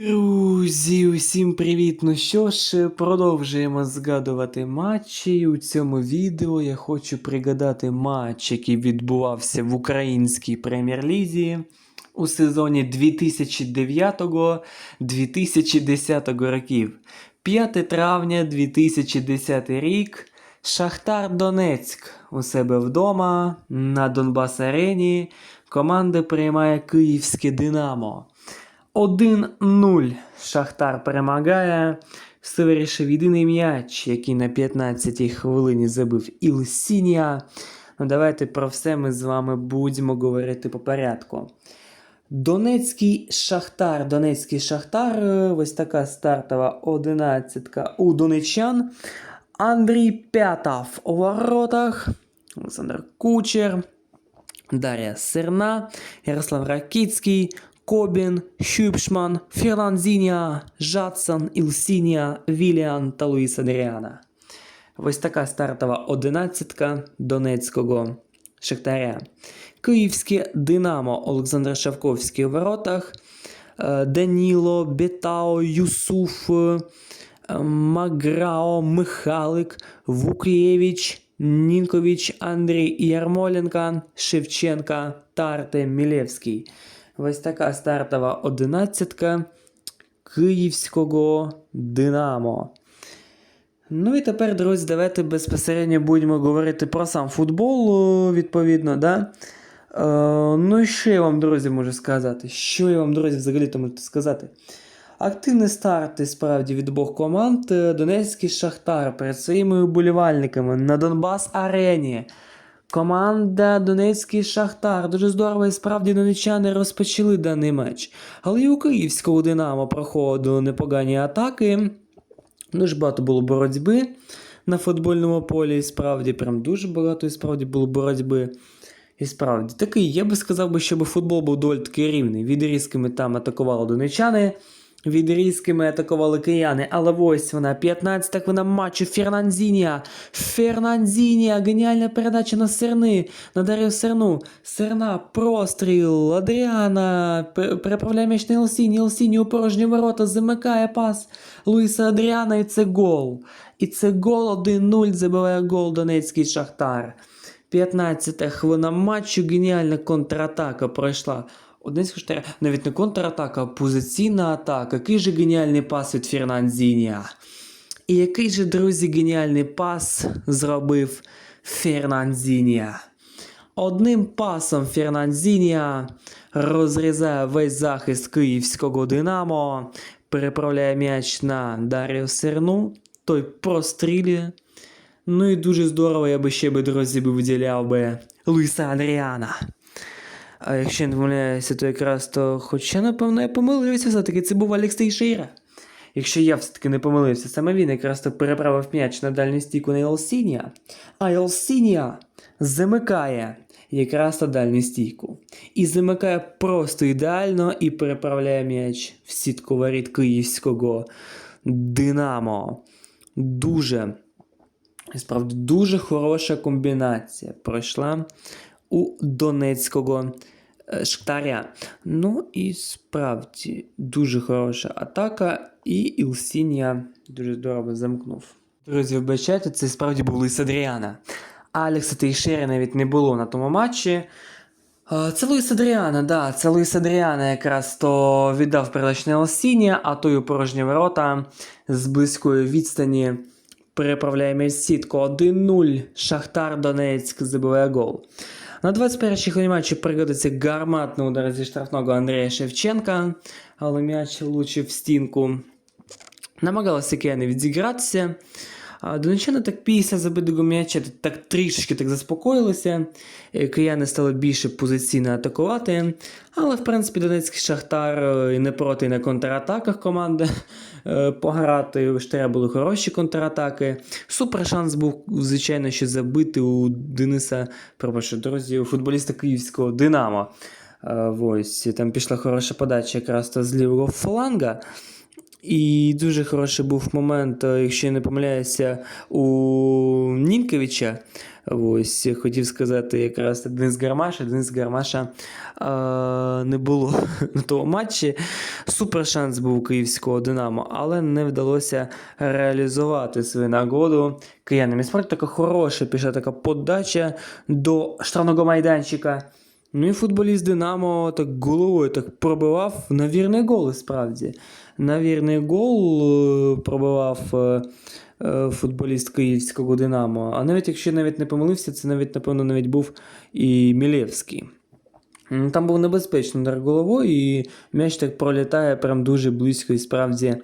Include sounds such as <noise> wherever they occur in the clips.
Друзі, усім привіт! Ну що ж, продовжуємо згадувати матчі. У цьому відео я хочу пригадати матч, який відбувався в українській прем'єр-лізі у сезоні 2009-2010 років. 5 травня 2010 рік. Шахтар Донецьк у себе вдома на Донбас Арені. Команда приймає Київське Динамо. 1-0 Шахтар перемагає. Все вирішив єдиний м'яч, який на 15-й хвилині забив Ілсінія. Ну, давайте про все ми з вами будемо говорити по порядку. Донецький Шахтар. Донецький Шахтар. е, Ось така стартова одинадцятка у донечан. Андрій П'ятов у воротах. Олександр Кучер. Дар'я Серна, Ярослав Ракицький, Кобін, Хюбшман, Ферландзінія, Жадсон, Ілсінія, Віліан та Луїс Адріана. Ось така стартова одинадцятка Донецького Шахтаря. Київське Динамо Олександр Шавковський у воротах. е, Даніло, Бетао, Юсуф, е, Маграо, Михалик, Вукєвич, Нінкович, Андрій Ярмоленка, Шевченка та Мілєвський. Ось така стартова одинадцятка Київського Динамо. Ну і тепер, друзі, давайте безпосередньо будемо говорити про сам футбол, відповідно, да? Е, ну і що я вам, друзі, можу сказати? Що я вам, друзі, взагалі-то можу сказати? Активний старт і справді від обох команд. Е, Донецький Шахтар перед своїми уболівальниками на Донбас Арені. Команда Донецький Шахтар. Дуже здорово і справді донечани розпочали даний матч. Але і у Київського Динамо проходили непогані атаки. Дуже багато було боротьби на футбольному полі. І справді, прям дуже багато і справді було боротьби. І справді, такий, я би сказав, би, щоб футбол був доволі таки рівний. Відрізками там атакували донечани, відрізками атакували кияни. Але ось вона, 15-та хвилина матчу Фернандзінія. Фернандзінія, геніальна передача на Серни, на Дар'ю Серну. Серна, простріл, Адріана, пер- переправляє м'яч на Елсіні у порожні ворота, замикає пас Луїса Адріана, і це гол. І це гол 1-0 забиває гол Донецький Шахтар. 15 хвилина матчу, геніальна контратака пройшла. Одинського штаря, навіть не контратака, а позиційна атака. Який же геніальний пас від Фернандзінія. І який же, друзі, геніальний пас зробив Фернандзінія. Одним пасом Фернандзінія розрізає весь захист київського Динамо, переправляє м'яч на Дар'ю Серну, той прострілює. Ну і дуже здорово, я би ще би, друзі, виділяв би Луїса Адріана. А якщо я не помиляюся, то якраз то, хоча, напевно, я помилився все-таки, це був Алекс Тейшейра. Якщо я все-таки не помилився, саме він якраз то переправив м'яч на дальню стійку на Елсінія, а Елсінія замикає якраз на дальню стійку. І замикає просто ідеально і переправляє м'яч в сітку воріт київського Динамо. Дуже Справді дуже хороша комбінація пройшла у Донецького е, Шахтаря. Ну і справді дуже хороша атака, і Ілсінія дуже здорово замкнув. Друзі, вибачайте, це справді був Луїс Адріана. Алекса Тейшери навіть не було на тому матчі. Е, Це Луїс Адріана, да, це Луїс Адріана якраз то віддав передачу на а той у порожні ворота з близької відстані переправляє м'яч сітку 1-0. Шахтар Донецьк забиває гол. На 21-й хвилині матчу пригодиться гарматний удар зі штрафного Андрія Шевченка, але м'яч влучив в стінку. Намагалися кияни відзігратися. Донеччани так після забитого м'яча так трішечки так заспокоїлися. Е, Кияни стали більше позиційно атакувати. Але, в принципі, Донецький Шахтар е, не проти на контратаках команди е, пограти. У Штаря були хороші контратаки. Супер шанс був, звичайно, ще забити у Дениса, пробачте, друзі, у футболіста київського Динамо. Ось там пішла хороша подача якраз з лівого фланга. І дуже хороший був момент, е, якщо я не помиляюся, у Нінковича. Ось хотів сказати якраз Денис Гармаша. Денис Гармаша е, не було <laughs> на тому матчі. Супер шанс був у київського Динамо, але не вдалося реалізувати свою нагоду киянам. І така хороша пішла така подача до штрафного майданчика. Ну і футболіст Динамо так головою так пробивав на вірний гол, і справді. На вірний гол е, пробивав е, е, футболіст київського Динамо. А навіть якщо навіть не помилився, це навіть, напевно, навіть був і Мілєвський. Там був небезпечний удар головою, і м'яч так пролітає прям дуже близько і справді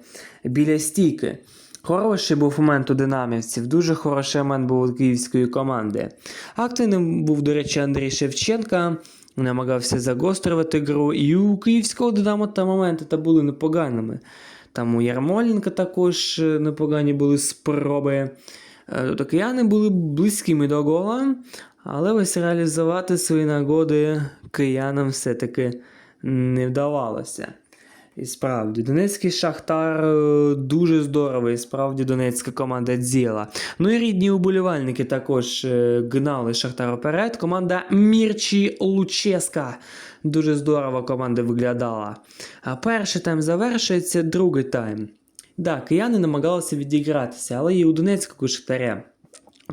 біля стійки. Хороший був момент у динамівців, дуже хороший момент був у київської команди. Активним був, до речі, Андрій Шевченка, намагався загострювати гру, і у київського Динамо та моменти та були непоганими. Там у Ярмоленка також е, непогані були спроби. Е, Тобто кияни були близькими до гола, але ось реалізувати свої нагоди киянам все-таки не вдавалося. І справді, Донецький Шахтар е, дуже здорово, і справді донецька команда діяла. Ну і рідні уболівальники також е, гнали Шахтар вперед. Команда Мірчі Луческа. Дуже здорово команда виглядала. А перший тайм завершується, другий тайм. Да, кияни намагалися відігратися, але і у Донецького Шахтаря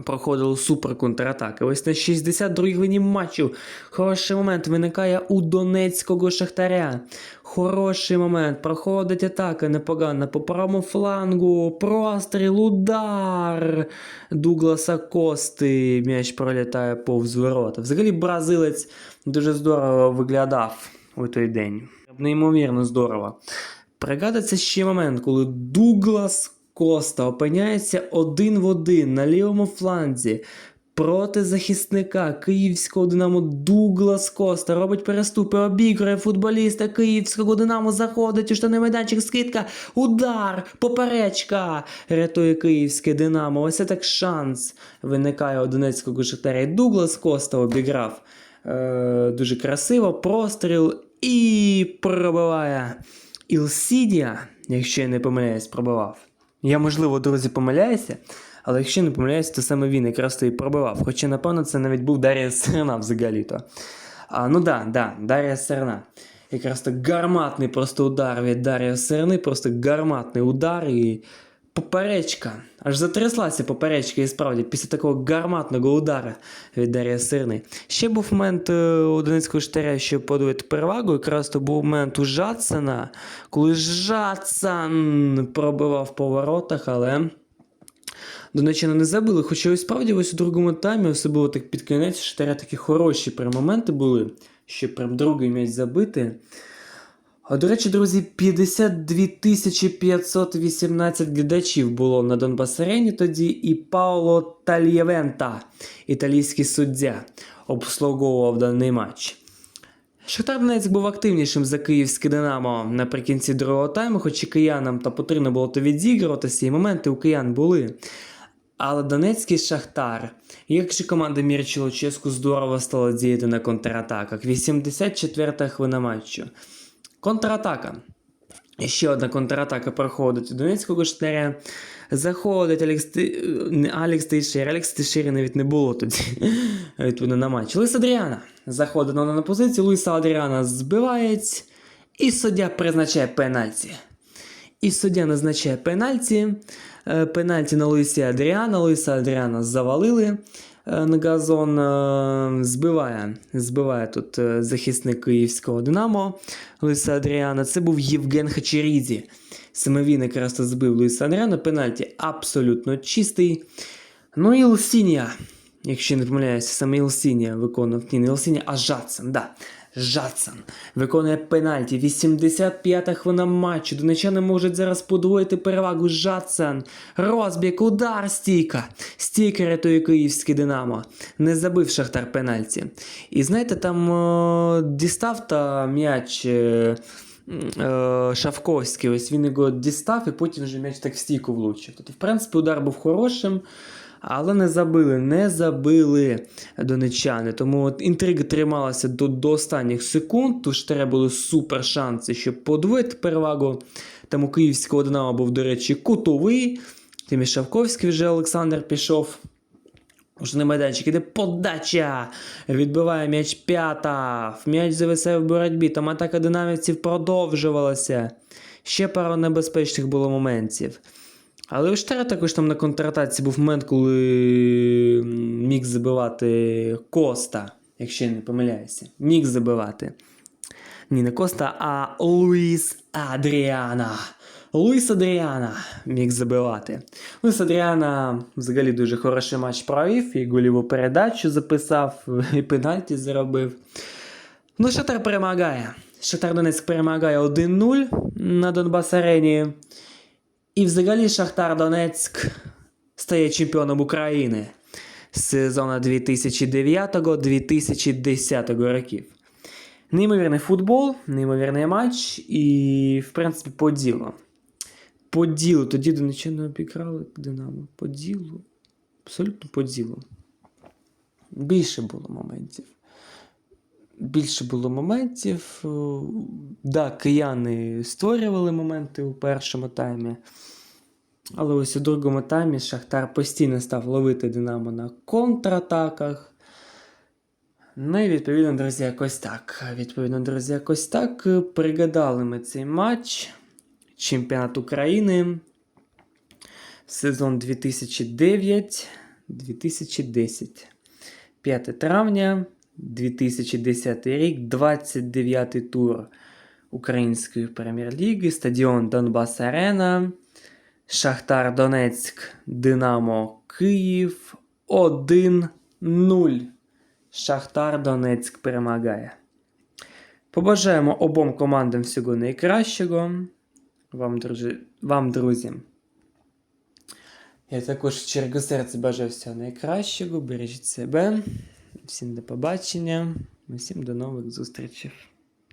проходили супер контратаки. Ось на 62-й хвилині матчу хороший момент виникає у Донецького Шахтаря. Хороший момент. Проходить атака непогана по правому флангу. Простріл, удар Дугласа Кости. М'яч пролітає повз ворота. Взагалі бразилець дуже здорово виглядав у той день. Неймовірно здорово. Пригадується ще момент, коли Дуглас Коста опиняється один в один на лівому фланзі проти захисника київського Динамо Дуглас Коста робить переступи, обігрує футболіста київського Динамо, заходить у штани майданчик, скидка, удар, поперечка, рятує київське Динамо. Ось це так шанс виникає у Донецького Шахтаря. Дуглас Коста обіграв е, дуже красиво, простріл і пробиває Ілсідія, якщо я не помиляюсь, пробивав. Я, можливо, друзі, помиляюся, але якщо не помиляюся, то саме він якраз то і пробивав. Хоча, напевно, це навіть був Дар'я Серна взагалі-то. А, ну да, да, Дар'я Серна. Якраз так гарматний просто удар від Дар'я Серни, просто гарматний удар і поперечка. Аж затряслася поперечка і справді після такого гарматного удара від Дар'я Сирни. Ще був момент е, у Донецького штаря, щоб подивити перевагу. Якраз то був момент у Жадсена, коли Жадсан пробивав по воротах, але. Донеччина не забили, хоча ось справді ось у другому таймі, особливо так під кінець, штаря такі хороші моменти були, щоб прям другий м'яч забити. До речі, друзі, 52 518 глядачів було на Донбас-арені тоді, і Пауло Тальєвента, італійський суддя, обслуговував даний матч. Шахтар Донецьк був активнішим за київське Динамо наприкінці другого тайму, хоч і киянам та потрібно було то відігруватися, і моменти у киян були. Але Донецький Шахтар, як же команда Мірчі Луческу здорово стала діяти на контратаках. 84-та хвилина матчу. Контратака. Ще одна контратака проходить у Донецького штаря. Заходить Алекс, Ти- Алекс Тейшер. Алекс Тейшери навіть не було тоді <laughs> відповідно на матч. Луїс Адріана заходить на, позицію. Луїса Адріана збивають. І суддя призначає пенальті. І суддя назначає пенальті. Е, Пенальті на Луїсі Адріана. Луїса Адріана завалили на газон. е, Збиває, збиває тут е, захисник київського Динамо Луїса Адріана. Це був Євген Хачерідзе. Саме він якраз збив Луїса Адріана. Пенальті абсолютно чистий. Ну і Ілсінія. Якщо не помиляюся, саме Ілсінія виконував. Ні, не Ілсінія, а Жадсен, Да. Жадсон виконує пенальті. 85-та хвилина матчу. Донечани можуть зараз подвоїти перевагу. Жадсон. Розбіг, удар, стійка. Стійка рятує київське Динамо. Не забив Шахтар пенальті. І знаєте, там е, дістав та м'яч. Е, е, Шавковський, ось він його дістав, і потім вже м'яч так в стійку влучив. Тобто, в принципі, удар був хорошим, але не забили, не забили донечани. Тому от інтрига трималася до, до останніх секунд. Тож треба були супер шанси, щоб подвоїти перевагу. Там у київського Динамо був, до речі, кутовий. Тим і Шавковський вже Олександр пішов. Уже майданчик іде подача. Відбиває м'яч п'ята. М'яч зависає в боротьбі. Там атака динамівців продовжувалася. Ще пару небезпечних було моментів. Але у Штара також там на контратаці був момент, коли міг забивати Коста, якщо я не помиляюся. Міг забивати. Ні, не Коста, а Луїс Адріана. Луїс Адріана міг забивати. Луїс Адріана взагалі дуже хороший матч провів, і голіву передачу записав, <laughs> і пенальті заробив. Ну, Шатар перемагає. Шахтар Донецьк перемагає 1-0 на Донбас Арені. І взагалі Шахтар Донецьк стає чемпіоном України з сезону 2009-2010 років. Неймовірний футбол, неймовірний матч, і, в принципі, по ділу. По ділу, тоді до нічого не обіграли Динамо. По ділу. Абсолютно по ділу. Більше було моментів. Більше було моментів. О, Да, кияни створювали моменти у першому таймі. Але ось у другому таймі Шахтар постійно став ловити Динамо на контратаках. Ну і відповідно, друзі, якось так. Відповідно, друзі, якось так. Пригадали ми цей матч. Чемпіонат України. Сезон 2009-2010. 5 травня 2010 рік, 29-й тур Української прем'єр-ліги, стадіон Донбас Арена, Шахтар Донецьк, Динамо Київ 1-0. Шахтар Донецьк перемагає. Побажаємо обом командам всього найкращого. Вам, друзі, вам, друзі. Я також в чергу серця бажаю всього найкращого. Бережіть себе. Всім до побачення. Усім до нових зустрічей.